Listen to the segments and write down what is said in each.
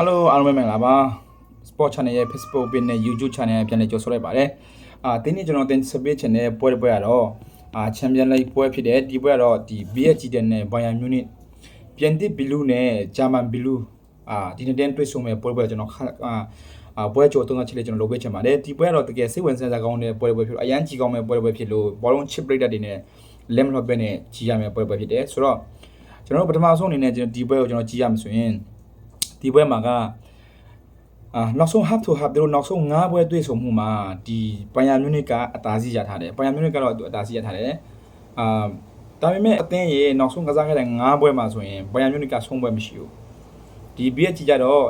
Hello အားလုံးပဲမင်္ဂလာပါ Sport Channel ရဲ့ Facebook page နဲ့ YouTube Channel ရဲ့ပြန်လည်ကြိုဆိုလိုက်ပါတယ်အာဒီနေ့ကျွန်တော်တင်ဆက်ပေးချင်တဲ့ပွဲတစ်ပွဲကတော့အာ Champion League ပွဲဖြစ်တယ်ဒီပွဲကတော့ဒီ BSG တဲ့နဲ့ Bayern Munich ပြန်တစ်ဘီလူးနဲ့ German ဘီလူးအာဒီနေ့တင်တွေ့ဆုံမဲ့ပွဲပွဲကျွန်တော်ခါအာအာပွဲကြိုတုံးချစ်လေးကျွန်တော်လုပ်ပေးချင်ပါတယ်ဒီပွဲကတော့တကယ်စိတ်ဝင်စားစရာကောင်းတဲ့ပွဲပွဲဖြစ်လို့အရန်ကြီးကောင်းမဲ့ပွဲပွဲဖြစ်လို့ဘောလုံး chip breaker တွေနဲ့ lemon hot ပဲနဲ့ကြီးရမယ့်ပွဲပွဲဖြစ်တယ်ဆိုတော့ကျွန်တော်တို့ပထမဆုံးအနေနဲ့ကျွန်တော်ဒီပွဲကိုကျွန်တော်ကြီးရမှာဆိုရင် ဒီပွဲမှာကအာနောက်ဆုံး half to half တို့နောက်ဆုံး9ပွဲတွေ့ဆုံမှုမှာဒီဘိုင်ယာမြူနစ်ကအသာစီးရထားတယ်ဘိုင်ယာမြူနစ်ကတော့သူအသာစီးရထားတယ်အာဒါပေမဲ့အသင်းရဲ့နောက်ဆုံးကစားခဲ့တဲ့9ပွဲမှာဆိုရင်ဘိုင်ယာမြူနစ်ကဆုံးပွဲမရှိဘူးဒီ BH ကြတော့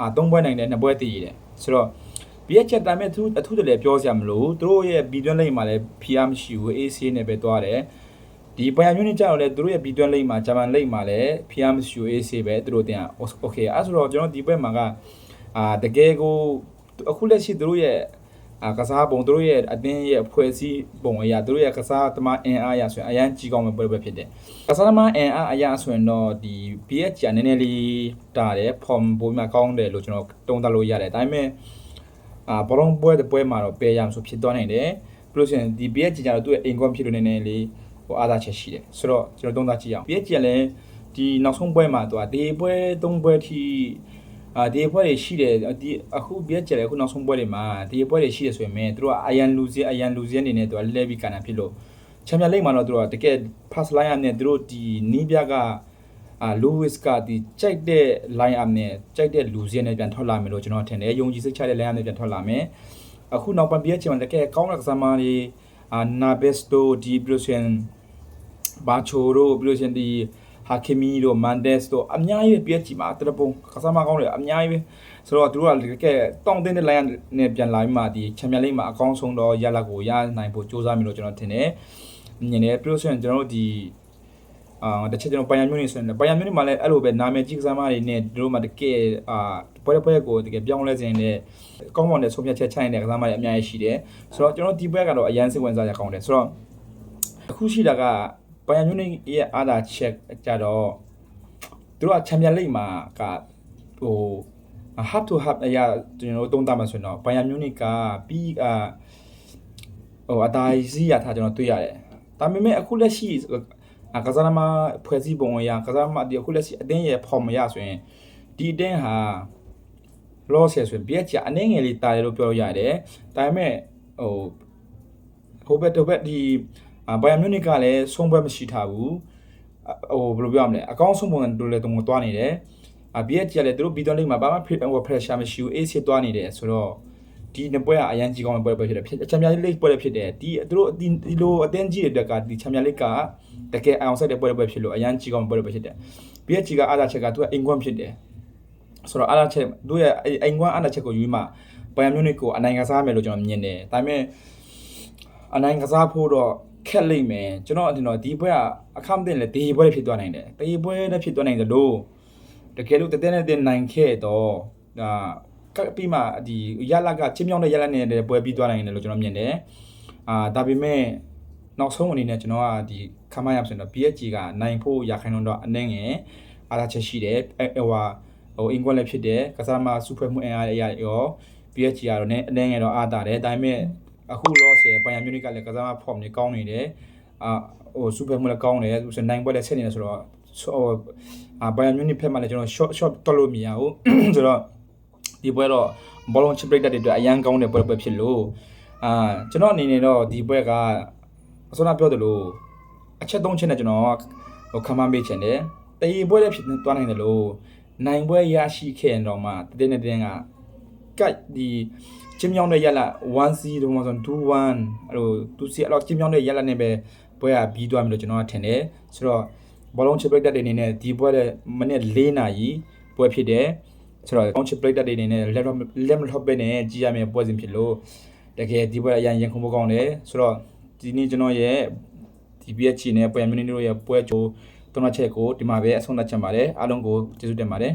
အာ3ပွဲနိုင်တယ်2ပွဲတည်ရတယ်ဆိုတော့ BH ချက်တာမဲ့သူအထူးတလည်းပြောစရာမလိုသူတို့ရဲ့ B တွန်းလိမ့်မှာလည်း PR မရှိဘူး AC နဲ့ပဲသွားတယ် ဒီဘိုင်ယာမြူနစ်ကြတော့လေသူတို့ရဲ့ B တွန်းလိမ့်မှာဂျာမန်လိမ့်မှာလည်း PR မရှိဘူး AC ပဲသူတို့တင် okay အဲဆိုတော့ကျွန်တော်ဒီဘက်မှာကအာတကယ်ကိုအခုလက်ရှိသူတို့ရဲ့အာကစားပုံသူတို့ရဲ့အတင်းရဲ့အဖွဲ့အစည်းပုံအရာသူတို့ရဲ့ကစားသမားအင်အားအရာဆိုရင်အရန်ကြီးကောင်းမဲ့ပွဲပဲဖြစ်တယ်။ကစားသမားအင်အားအရာဆိုရင်တော့ဒီ BH ကနည်းနည်းလေးတာတယ် form ပုံမှန်ကောင်းတယ်လို့ကျွန်တော်တုံးသလို့ရတယ်။ဒါပေမဲ့အာဘောလုံးပွဲတဲ့ပွဲမှာတော့ပယ်ရမဆိုဖြစ်သွားနိုင်တယ်။ပြီးလို့ရှိရင်ဒီ BH ကတော့သူ့ရဲ့အိမ်ကွန်ဖြစ်လို့နည်းနည်းလေး ဟိုအားသာချက်ရှိတယ်။ဆိုတော့ကျွန်တော်တုံးသကြည့်အောင် BH ကလည်းဒီနောက်ဆုံးပွဲမှာသူကဒီပွဲ၃ပွဲထိအာဒီအဖွဲ့တွေရှိတယ်ဒီအခုပြည့်ကြတယ်အခုနောက်ဆုံးပွဲတွေမှာဒီအဖွဲ့တွေရှိတယ်ဆိုရင်မင်းတို့ကအယန်လူစီအယန်လူစီအနေနဲ့သူကလဲပြီးကန်တာဖြစ်လို့ချန်ပီယံလိဂ်မှာတော့သူကတကယ် pass line up နဲ့သူတို့ဒီနီးပြကအာလူဝစ်ကဒီကြိုက်တဲ့ line up နဲ့ကြိုက်တဲ့လူစီနဲ့ပြန်ထွက်လာမယ်လို့ကျွန်တော်ထင်တယ်ယုံကြည်စိတ်ချတဲ့ line up နဲ့ပြန်ထွက်လာမယ်အခုနောက်ပိုင်းပြည့်ချင်မှာတကယ်ကောင်းတဲ့ကစားသမားတွေ အာနာဘက်စတိုဒီပလိုရှင်ဘာချိုတို့ပလိုရှင်ဒီဟာကီမီတို့မန်ဒက်စ်တို့အများကြီးပဲပြည့်ချီမှာတရပုံကစားမကောင်းတယ်အများကြီးပဲဆိုတော့သူတို့ကကဲတောင်းတင်းတဲ့ line နဲ့ပြန်လာပြီးမှဒီချန်ပီယံလိဂ်မှာအကောင်းဆုံးတော့ရလကိုရနိုင်ဖို့စူးစမ်းမယ်လို့ကျွန်တော်ထင်တယ်မြင်တယ်ပြီးလို့ဆိုရင်ကျွန်တော်တို့ဒီ အာတချက်ကျွန်တော်ပိုင်ယံမျိုးနေဆိုရင်ပိုင်ယံမျိုးနေမှာလည်းအဲ့လိုပဲနာမည်ကြီးကစားမတွေနဲ့တို့မှတကယ်အာပွဲပွဲကိုတကယ်ပြောင်းလဲခြင်းနဲ့ကောင်းမွန်တဲ့ဆုံးဖြတ်ချက်ချိုင်းတဲ့ကစားမတွေအများကြီးရှိတယ်ဆိုတော့ကျွန်တော်ဒီပွဲကတော့အရန်စိတ်ဝင်စားရကောင်းတယ်ဆိုတော့အခုရှိတာကဘိုင်ယန်မြူနစ်ရဲ့အားသာချက်ကြတော့သူတို့ကချန်ပီယံလိဂ်မှာကဟို half to half အရာကျွန်တော်တို့သုံးသပ်မှာဆိုရင်တော့ဘိုင်ယန်မြူနစ်ကပြီးအာဟိုအတားစီးရထားကျွန်တော်တွေ့ရတယ်ဒါပေမဲ့အခုလက်ရှိ ကစားသမားဖွဲ့စည်းပုံအရာကစားသမားဒီအခုလက်ရှိအတင်းရဲ့ form အရဆိုရင်ဒီအတင်းဟာ loss ရဆိုရင် BH အနေငယ်လေးတာတယ်လို့ပြောလို့ရတယ်ဒါပေမဲ့ဟိုဟိုဘက်တော့ဘက်ဒီအာဘိုင်ယန်မြူနစ်ကလည်းဆုံးပွဲမရှိထားဘူးဟိုဘယ်လိုပြောရမလဲအကောင်းဆုံးပုံစံတို့လည်းတုံးသွားနေတယ်အာ BH ကလည်းသူတို့ဘီတွန်လိမ့်မှာဘာမှ pressure မရှိဘူး AC သွားနေတယ်ဆိုတော့ဒီနှစ်ပွဲကအရန်ကြီးကောင်းတဲ့ပွဲပဲဖြစ်တယ်ဖြစ်ချန်ပီယံလိဂ်ပွဲလည်းဖြစ်တယ်ဒီသူတို့ဒီဒီလိုအတင်းကြီးတဲ့ကဒီချန်ပီယံလိဂ်က တကယ်အောင်ဆက်တဲ့ပွဲပဲဖြစ်လို့အရန်ကြီးကောင်းပွဲပဲဖြစ်တယ် BH ကအားသာချက်ကသူကအင်ကွမ်ဖြစ်တယ်ဆိုတော့အားသာချက်တို့ရဲ့အင်ကွမ်အားသာချက်ကိုယူမှဘိုင်ယန်မြူနစ်ကိုအနိုင်ကစားမယ်လို့ကျွန်တော်မြင်တယ်ဒါပေမဲ့အနိုင်ကစားဖို့တော့ခက်လိမ့်မယ်ကျွန်တော်အတင်တော့ဒီဘွဲကအခမ်းတင်လေဒီဘွဲဖြစ်သွားနိုင်တယ်ဒီဘွဲလည်းဖြစ်သွားနိုင်တယ်လို့တကယ်လို့တတဲ့နဲ့တင်နိုင်ခဲ့တော့ဒါကပ်ပြီးမှဒီရလကချင်းမြောင်းတဲ့ရလနဲ့ပွဲပြီးသွားနိုင်တယ်လို့ကျွန်တော်မြင်တယ်အာဒါပေမဲ့ နောက်ဆုံးအနေနဲ့ကျွန်တော်ကဒီခမရဆိုတော့ PSG ကနိုင်ဖို့ရခိုင်တော့အနှဲငယ်အားသာချက်ရှိတယ်ဟိုဟာဟိုအင်ကွက်လည်းဖြစ်တယ်ကစားမစုဖွဲ့မှုအင်အားရရော PSG ကတော့နည်းအနှဲငယ်တော့အားတာတယ်ဒါပေမဲ့အခုလောဆယ်ဘိုင်ယန်မြူနစ်ကလည်းကစားမ form တွေကောင်းနေတယ်အာဟိုစူပါမူလည်းကောင်းတယ်သူဆိုနိုင်ပွဲလည်းဆက်နေတယ်ဆိုတော့ဟိုအာဘိုင်ယန်မြူနစ်ဖက်မှလည်းကျွန်တော် short short တော်လို့မရဘူးဆိုတော့ဒီပွဲတော့ဘောလုံးချစ်ပရိတ်တဲ့အတွက်အရန်ကောင်းတဲ့ပွဲပွဲဖြစ်လို့အာကျွန်တော်အနေနဲ့တော့ဒီပွဲက အစောကပြောသလိုအချက်သုံးချက်နဲ့ကျွန်တော်ဟိုခံမှန်းပေးချင်တယ်တရေပွဲလည်းဖြစ်သွားနိုင်တယ်လို့နိုင်ပွဲရရှိခဲ့ရင်တော့မှတတဲ့နဲ့တဲ့ကကတ်ဒီချင်းမြောင်းတဲ့ရက်လာ1-0တော့မှဆို2-1အဲ့လိုသူစီအဲ့တော့ချင်းမြောင်းတဲ့ရက်လာနဲ့ပဲပွဲကပြီးသွားပြီလို့ကျွန်တော်ကထင်တယ်ဆိုတော့ဘောလုံးချစ်ပရိတ်တဲ့အနေနဲ့ဒီပွဲတဲ့မိနစ်၄နာရီပွဲဖြစ်တယ်ဆိုတော့ on chip plate တွေအနေနဲ့ laptop laptop ပဲနဲ့ကြည့်ရမယ့်ပွဲစဉ်ဖြစ်လို့တကယ်ဒီပွဲအရင်ရင်ခုံဖို့ကောင်းတယ်ဆိုတော့ ဒီနေ့ကျွန်တော်ရဲ့ DBH နဲ့ပွဲမင်းတို့ရဲ့ပွဲကြိုတုံးချက်ကိုဒီမှာပဲအဆုံးသတ်ချင်ပါတယ်အားလုံးကိုကျေးဇူးတင်ပါတယ်